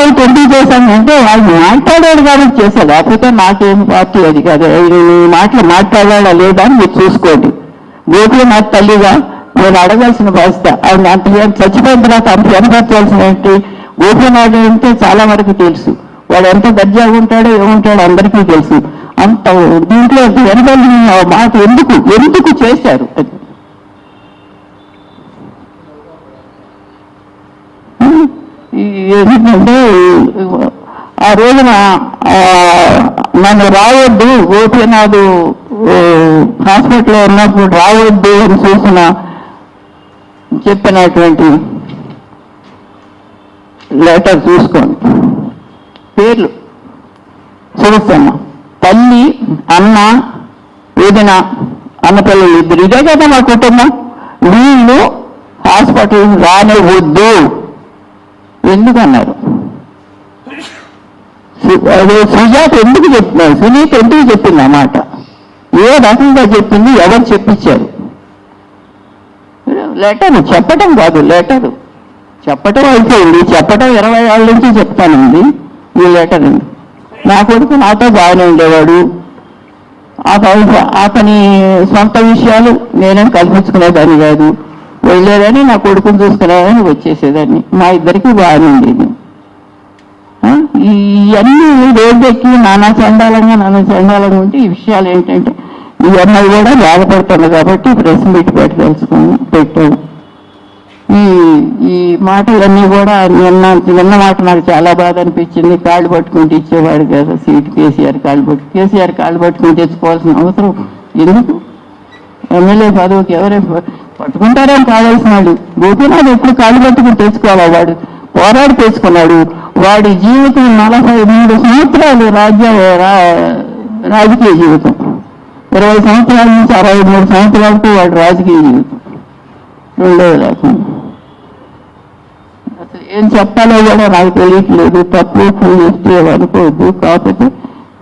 Out ఎందుకు చేశానంటే వాళ్ళు మాట్లాడాడు కాబట్టి చేశాడు. లేకపోతే నాకేం పార్టీ అది కదా. మాటలు మాట్లాడాడా లేదా అని మీరు చూసుకోండి. గోపీనాథ్ తల్లిగా నేను అడగాల్సిన బాధ్యత. ఆయన అంత చచ్చిపోయిన తర్వాత అంత వెనపరచాల్సిన ఏంటి? గోపీనాథ్ అంటే చాలా వరకు తెలుసు. వాడు ఎంత దర్జాగా ఉంటాడో ఏముంటాడో అందరికీ తెలుసు. అంత దీంట్లో వెనకాల మాట ఎందుకు ఎందుకు చేశారు ఎందుకంటే ఆ రోజున నన్ను రావద్దు గోపీనాథ్ హాస్పిటల్లో ఉన్నప్పుడు రావద్దు అని చూసిన చెప్పినటువంటి లెటర్ చూసుకోండి. పేర్లు. చూస్తాను తల్లి అన్న వేదన అన్నపిల్లలు ఇద్దరు. ఇదే కదా మా కుటుంబం. వీళ్ళు హాస్పిటల్ రానివద్దు ఎందుకన్నారు? అన్నారు అదే సుజాత ఎందుకు చెప్తున్నారు? సునీత ఎందుకు చెప్పింది అన్నమాట ఏ రకంగా చెప్పింది? ఎవరు చెప్పించారు? లెటర్ చెప్పటం కాదు లెటర్. చెప్పటం అయిపోయింది. చెప్పటం ఇరవై ఏళ్ళ నుంచి చెప్తానండి ఈ లెటర్ నా కొడుకు నాతో బాగానే ఉండేవాడు. అతని అతని సొంత విషయాలు నేనేం కల్పించుకునేదాన్ని కాదు. వెళ్ళేదని నా కొడుకుని చూసుకురాదని వచ్చేసేదాన్ని. మా ఇద్దరికి బాగానే ఉండేది. ఇవన్నీ రోడ్డెక్కి నానా చండాలంగా నానా చండాలంగా ఉంటే ఈ విషయాలు ఏంటంటే ఇవన్నీ కూడా బాధపడుతుంది కాబట్టి ప్రెస్ మీట్ పెట్టదలుచుకుని పెట్టాడు ఈ ఈ మాటలన్నీ కూడా నిన్న నిన్న మాట నాకు చాలా బాధ అనిపించింది. కాళ్ళు పట్టుకుంటే ఇచ్చేవాడు కదా సీట్ కేసీఆర్ కాళ్ళు పట్టు కేసీఆర్ కాళ్ళు పట్టుకుని తెచ్చుకోవాల్సిన అవసరం ఎందుకు? ఎమ్మెల్యే పదవికి ఎవరే పట్టుకుంటారేం కావాల్సిన వాళ్ళు? గోపీనాథ్ ఎప్పుడు కాళ్ళు పట్టుకుని తెచ్చుకోవాలా వాడు? పోరాడి తెచ్చుకున్నాడు వాడి జీవితం నలభై మూడు సంవత్సరాలు రాజ్య రా- రాజకీయ జీవితం. ఇరవై సంవత్సరాల నుంచి అరవై మూడు సంవత్సరాలకు వాడు రాజకీయ జీవితం. రెండో లేకుండా అసలు ఏం చెప్పాలో కూడా నాకు తెలియట్లేదు. తప్పు ఫోన్ చేస్తే అనుకోవద్దు కాకపోతే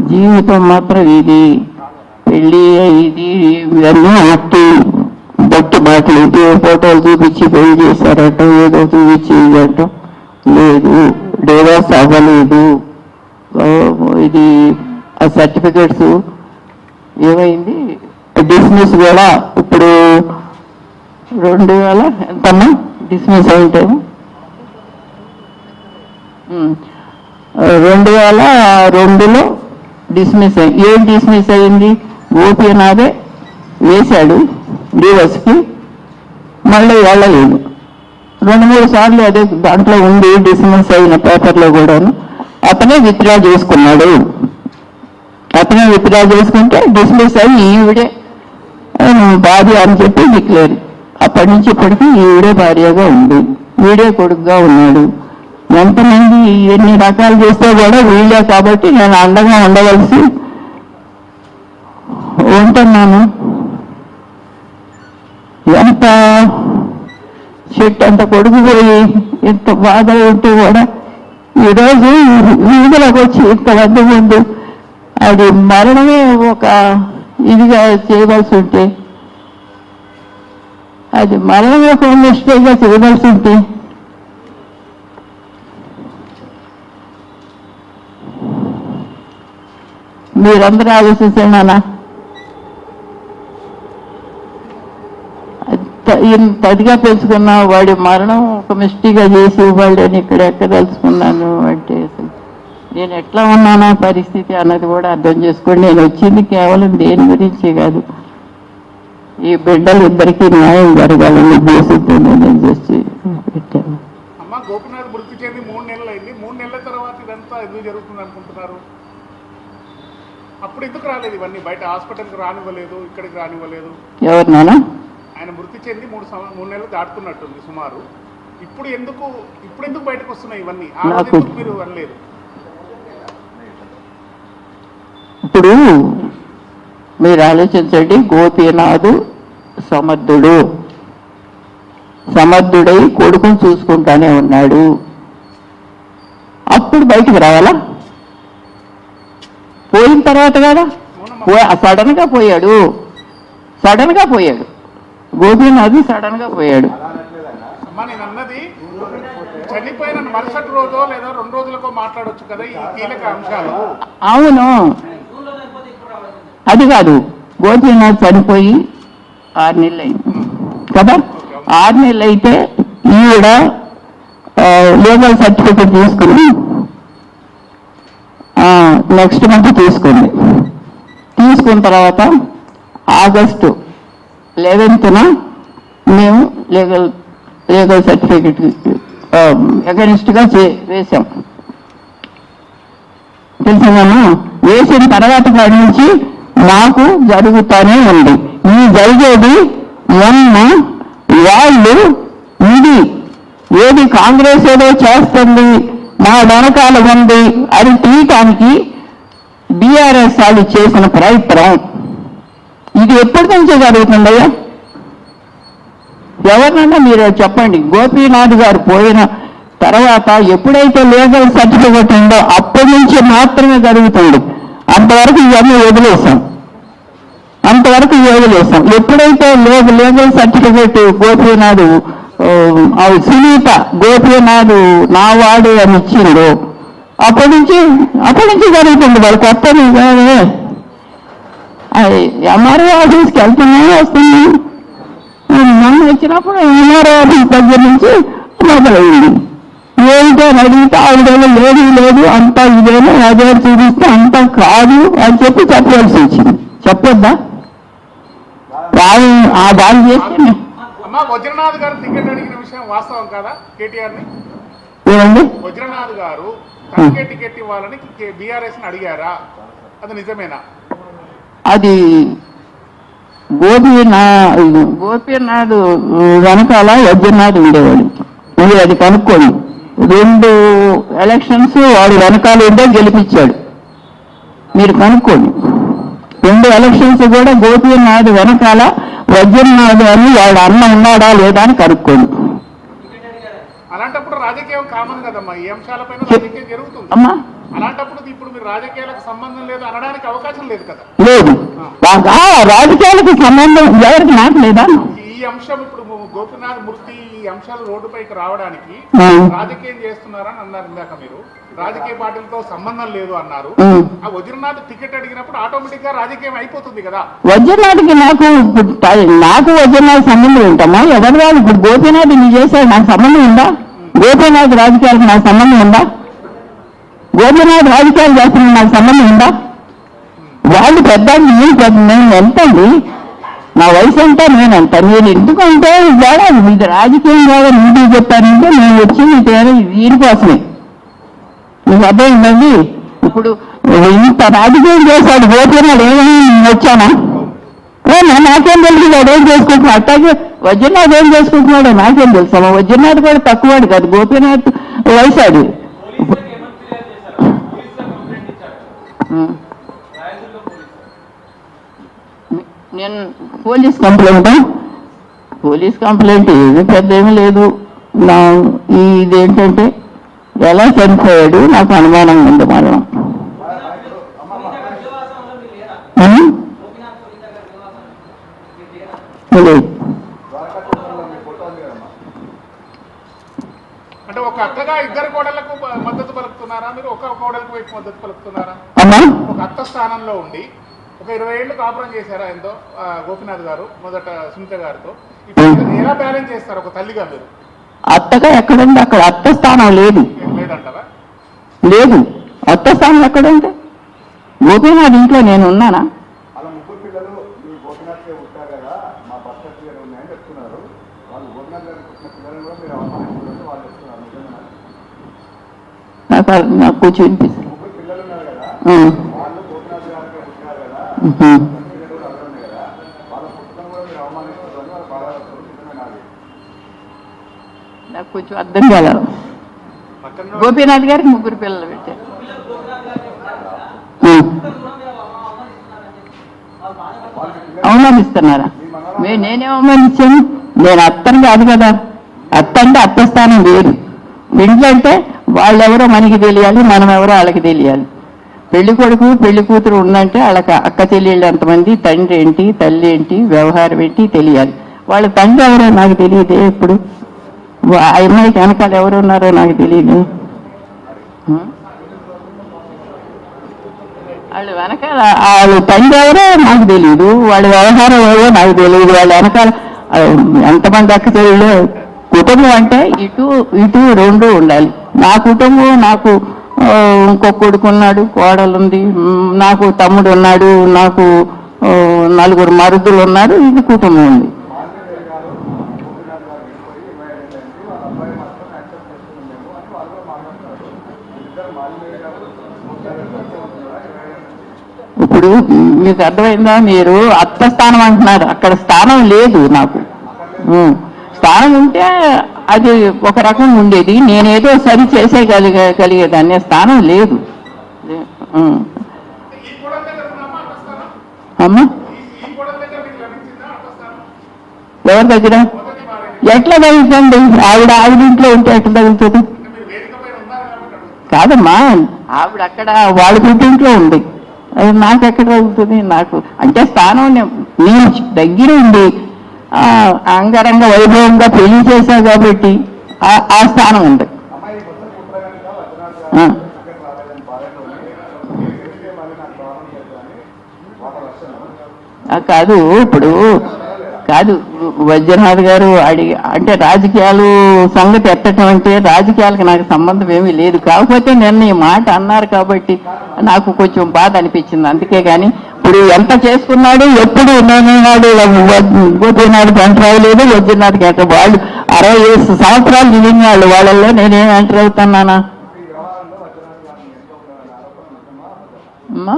జీవితం మాత్రం ఇది. పెళ్ళి ఇది ఇవన్నీ అట్టి బట్టి మాటలు ఇదే ఫోటోలు చూపించి పెళ్ళి చేశారట ఏదో చూపించి ఇదట. లేదు డైవర్స్ అవ్వలేదు ఇది ఆ సర్టిఫికెట్స్ ఏమైంది? డిస్మిస్ కూడా ఇప్పుడు రెండు వేల ఎంతమ్మా? డిస్మిస్ అయింటేమో రెండు వేల రెండులో డిస్మిస్ అయ్యి ఏం డిస్మిస్ అయింది? గోపీనాథే వేశాడు. డివోర్స్కి మళ్ళీ వెళ్ళలేదు రెండు మూడు సార్లు అదే దాంట్లో ఉంది డిస్మిస్ అయిన పేపర్లో కూడాను అతనే విత్డ్రా చేసుకున్నాడు. అతనే విత్డ్రా చేసుకుంటే డిస్మిస్ అయ్యి ఈవిడే భార్య అని చెప్పి డిక్లేర్. అప్పటి నుంచి ఇప్పటికీ ఈవిడే భార్యగా ఉంది వీడే కొడుకుగా ఉన్నాడు. ఎంతమంది ఎన్ని రకాలు చేస్తే కూడా వీళ్ళే కాబట్టి నేను అండగా ఉండవలసి ఉంటున్నాను. ఎంత చెట్టు అంత కొడుకుపోయి ఎంత బాధ ఉంటే కూడా ఈరోజు వీధులకు వచ్చి ఇంతమంది ముందు అది మరణమే ఒక ఇదిగా చేయవలసి ఉంటే అది మరణమే ఒక మిస్టేక్గా చేయవలసి ఉంటే మీరందరూ ఆలోచించండి అలా అదిగా పెంచుకున్న వాడి మరణం ఒక మిస్టేక్గా చేసి వాళ్ళని ఇక్కడ ఎక్కడ తెలుసుకున్నాను అంటే అసలు నేను ఎట్లా ఉన్నానా పరిస్థితి అన్నది కూడా అర్థం చేసుకోండి నేను వచ్చింది కేవలం దేని గురించి కాదు. ఈ బిడ్డలు ఇద్దరికీ న్యాయం జరగాలని ఉద్దేశంతో నేను చేసి పెట్టాను. అమ్మ గోపినాథ్ మృతి చెంది మూడు నెలలు అయింది మూడు నెలల తర్వాత ఇదంతా ఎందుకు జరుగుతుంది అనుకుంటున్నారు? అప్పుడు ఎందుకు రాలేదు ఇవన్నీ? బయట హాస్పిటల్కి రానివ్వలేదు ఇక్కడికి రానివ్వలేదు. ఆయన మృతి చెంది మూడు మూడు నెలలు దాటుతున్నట్టుంది సుమారు. ఇప్పుడు ఎందుకు ఇప్పుడు ఎందుకు బయటకు వస్తున్నాయి ఇవన్నీ? మీరు అనలేదు ఇప్పుడు మీరు ఆలోచించండి గోపీనాథు సమర్థుడు. సమర్థుడై కొడుకుని చూసుకుంటానే ఉన్నాడు. అప్పుడు బయటికి రావాలా? పోయిన తర్వాత కదా? సడన్గా పోయాడు. సడన్గా పోయాడు గోపీనాథ్ సడన్గా పోయాడు. చనిపోయిన మరుసటి రోజో లేదా రెండు రోజులకో మాట్లాడొచ్చు కదా ఈ కీలక అంశాలు. అవును. అది కాదు గోపీనాథ్ చనిపోయి ఆరు నెలలు అయింది కదా? ఆరు నెలలు అయితే ఈవిడ లీగల్ సర్టిఫికెట్ తీసుకుని నెక్స్ట్ మంత్ తీసుకుంది. తీసుకున్న తర్వాత ఆగస్టు లెవెన్త్న మేము లీగల్ లీగల్ సర్టిఫికెట్ అగెనిస్ట్గా చే వేసాం తెలిసిందమ్మా వేసిన తర్వాత కాడి నుంచి మాకు జరుగుతూనే ఉంది. ఈ జరిగేది మొన్న వాళ్ళు ఇది ఏది కాంగ్రెస్ ఏదో చేస్తుంది మా వెనకాల ఉంది అని తీయటానికి బీఆర్ఎస్ వాళ్ళు చేసిన ప్రయత్నం. ఇది ఎప్పటి నుంచో జరుగుతుందయ్యా? ఎవరినన్నా మీరు చెప్పండి. గోపీనాథ్ గారు పోయిన తర్వాత ఎప్పుడైతే లీగల్ సర్టిఫికెట్ ఉందో అప్పటి నుంచి మాత్రమే జరుగుతుంది. అంతవరకు ఇవన్నీ వదిలేసాం అంతవరకు వదిలేసాం ఎప్పుడైతే లేదు లీగల్ సర్టిఫికేట్ గోపీనాథ్ సునీత గోపీనాథ్ నా వాడు అని ఇచ్చిందో అప్పటి నుంచి అప్పటి నుంచి జరుగుతుంది వాళ్ళు కొత్త ఎంఆర్ఓ ఆఫీస్కి వెళ్తున్నాయి వస్తున్నాయి మొన్న వచ్చినప్పుడు ఎంఆర్ఓ ఆఫీస్ దగ్గర నుంచి మొదలైంది ఏంటో అడిగితే ఆవిడేమో లేదు లేదు అంతా ఇదేమో అదే చూపిస్తే అంతా కాదు అని చెప్పి చెప్పవలసి వచ్చింది. చెప్పొద్దా? వాళ్ళు ఆ దాడి చేస్తే వజ్రనాథ్ గారు టికెట్ అడిగిన విషయం వాస్తవం కాదా కేటీఆర్ని ఏమండి? వజ్రనాథ్ గారు టికెట్ ఇవ్వాలని బీఆర్ఎస్ని అడిగారా? అది నిజమేనా? అది గోపీనా గోపీనాథ్ వెనకాల యజ్ఞనాథ్ ఉండేవాడు. మీరు అది కనుక్కోండి రెండు ఎలక్షన్స్ వాడు వెనకాల ఉండే గెలిపించాడు. మీరు కనుక్కోండి. రెండు ఎలక్షన్స్ కూడా గోపీనాథ్ వెనకాల వజ్రనాథ్ అని వాడు అన్న ఉన్నాడా లేదా అని కనుక్కోండి. రాజకీయం కామన్ కదమ్మా. ఈ అంశాలపైన రాజకీయం జరుగుతుంది. అమ్మా. అలాంటప్పుడు ఇప్పుడు మీరు రాజకీయాలకు సంబంధం లేదు అనడానికి అవకాశం లేదు కదా. లేదు. రాజకీయాలకు సంబంధం ఎవరికి నాకు లేదా? ఈ అంశం ఇప్పుడు గోపినాథ్ మూర్తి ఈ అంశాలు రోడ్డుపైకి రావడానికి. రాజకీయం చేస్తున్నారని అన్నారు ఇందాక మీరు. రాజకీయ పార్టీలతో సంబంధం లేదు అన్నారు. ఆ. వజ్రనాథ్ టికెట్ అడిగినప్పుడు ఆటోమేటిక్గా రాజకీయం అయిపోతుంది కదా. వజ్రనాథ్కి నాకు నాకు వజ్రనాథ్ సంబంధం ఏంటమ్మా? ఎవరు వాళ్ళు? ఇప్పుడు గోపీనాథ్ నీ చేశాడు నాకు సంబంధం ఉందా? గోపీనాథ్ రాజకీయాలకు నాకు సంబంధం ఉందా? గోపీనాథ్ రాజకీయాలు చేస్తున్న నాకు సంబంధం ఉందా? వాళ్ళు పెద్ద నేను పెద్ద నేను ఎంత అండి? నా వయసు అంతా నేను ఎంత? నేను ఎందుకంటే ఇవాళ ఇది రాజకీయం కాదు నీటి చెప్పానంటే నేను వచ్చి మీ పేరు దీనికోసమే మీకు అర్థమైందండి ఇప్పుడు ఇంత రాజకీయం చేశాడు గోపీనాథ్ ఏమైనా వచ్చానా? ఏ, నా- నాకేం తెలుసు? వాడు చేసుకుంటున్నా అట్టాగే అట్లాగే వజ్రనాథ్ ఏం చేసుకుంటున్నాడో నాకేం తెలుసా. వజ్రనాథ్ కూడా తక్కువాడు కాదు. గోపీనాథ్ వయసాడు నేను పోలీస్ కంప్లైంట్? పోలీస్ కంప్లైంట్ ఏమి పెద్ద ఏమి లేదు. నా ఇదేంటంటే ఎలా చనిపోయాడు నాకు అనుమానంగా ఉంది మరణం లేదు అంటే అత్తగా ఇద్దరు కోడళ్ళకు బ- మద్దతు పలుకుతున్నారా? మీరు ఒక కోడలకు వైపు మద్దతు పలుకుతున్నారా? అమ్మా? ఒక అత్త స్థానంలో ఉండి ఒక ఇరవై ఏళ్ళు కాపురం చేశారా ఎంతో? గోపినాథ్ గారు మొదట సునీత గారితో. ఇప్పుడు ఎలా బ్యాలెన్స్ చేస్తారు ఒక తల్లిగా మీరు? అత్తగా ఎక్కడుంది? అక్కడ అత్త స్థానం లేదు. లేదంటారా లేదు. అత్త స్థానం ఎక్కడుంది? గోపీనాథ్ ఇంట్లో నేను ఉన్నానా వాళ్ళ ముగ్గురు పిల్లలు మీ గోపినాథ్ గారు ఉంటారు కదా మా భర్త గారు ఉన్నాయని చెప్తున్నారు వాళ్ళు గోపినాథ్ గారు పుట్టిన పిల్లలు కూడా మీరు అవమానించారంటే వాళ్ళు చెప్తున్నారు నిజమేనా నాకు అర్- నాకు కొంచెం వినిపిస్తుంది ముగ్గురు పిల్లలు ఉన్నారు కదా ఉం. వాళ్ళు గోపినాథ్ గారికి పుట్టినారు కదా ఉహు. పిల్లలు కూడా అక్కడ ఉన్నాయి కదా వాళ్ళ పుట్టడం కూడా మీరు అవమానిస్తున్నారని నిజమేనా అది నాకు కొంచెం అర్థం పక్కన గోపీనాథ్ గారికి ముగ్గురు పిల్లలు పెట్టారు. అవమానిస్తున్నారా? నేనే అవమానించాను? నేను అత్తని కాదు కదా. అత్త అంటే అత్త స్థానం వేరు. ఇంట్లో అంటే వాళ్ళెవరో మనకి తెలియాలి మనం ఎవరో వాళ్ళకి తెలియాలి. పెళ్ళి కొడుకు పెళ్ళి కూతురు ఉందంటే వాళ్ళకి అక్క చెల్లెళ్ళు ఎంతమంది తండ్రి ఏంటి తల్లి ఏంటి వ్యవహారం ఏంటి తెలియాలి. వాళ్ళ తండ్రి ఎవరో నాకు తెలియదే ఇప్పుడు ఆ అమ్మాయికి వెనకాల ఎవరు ఉన్నారో నాకు తెలియదు. వాళ్ళు వెనకాల వాళ్ళు తండ్రి ఎవరో నాకు తెలియదు వాళ్ళ వ్యవహారం ఎవరో నాకు తెలియదు. వాళ్ళ వెనకాల ఎంతమంది అక్క చెల్లెళ్ళు కుటుంబం అంటే ఇటు ఇటు రెండు ఉండాలి. నా కుటుంబం నాకు ఇంకో కొడుకున్నాడు కోడలుంది నాకు తమ్ముడు ఉన్నాడు నాకు నలుగురు మరుదులు ఉన్నారు ఇది కుటుంబం ఉంది. ఇప్పుడు మీకు అర్థమైందా? మీరు అత్త స్థానం అంటున్నారు. అక్కడ స్థానం లేదు నాకు. స్థానం ఉంటే అది ఒక రకం ఉండేది. నేనేదో సరి చేసేయగలిగే కలిగేదాన్ని. స్థానం లేదు. అమ్మా? ఎవరి దగ్గర? ఎట్లా తగ్గుతుంది ఆవిడ ఆవిడ ఇంట్లో ఉంటే ఎట్లా తగ్గుతుంది కాదమ్మా. ఆవిడ అక్కడ వాళ్ళ ఇంట్లో ఉంది. అది నాకు ఎక్కడ తగులుతుంది? నాకు అంటే స్థానం నేను దగ్గర ఉండి అంగరంగ వైభవంగా పెళ్ళి చేశారు కాబట్టి ఆ- స్థానం ఉంది. కాదు ఇప్పుడు కాదు వైద్యనాథ్ గారు అడిగి అంటే రాజకీయాలు సంగతి ఎత్తటం అంటే రాజకీయాలకు నాకు సంబంధం ఏమీ లేదు. కాకపోతే నిన్న ఈ మాట అన్నారు కాబట్టి నాకు కొంచెం బాధ అనిపించింది. అందుకే కానీ ఇప్పుడు ఎంత చేసుకున్నాడు ఎప్పుడు నేనున్నాడు గోపీనాథ్ ఎంటర్ అవ్వలేదు వైద్యనాథ్కి ఎంటర్ వాళ్ళు అరవై సంవత్సరాలు దిగిన వాళ్ళు వాళ్ళల్లో నేనేం ఎంటర్ అవుతున్నానా? ఈ అమ్మా?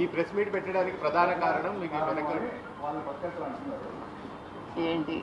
ఈ ప్రెస్ మీట్ పెట్టడానికి ప్రధాన కారణం మీకు ఏంటి?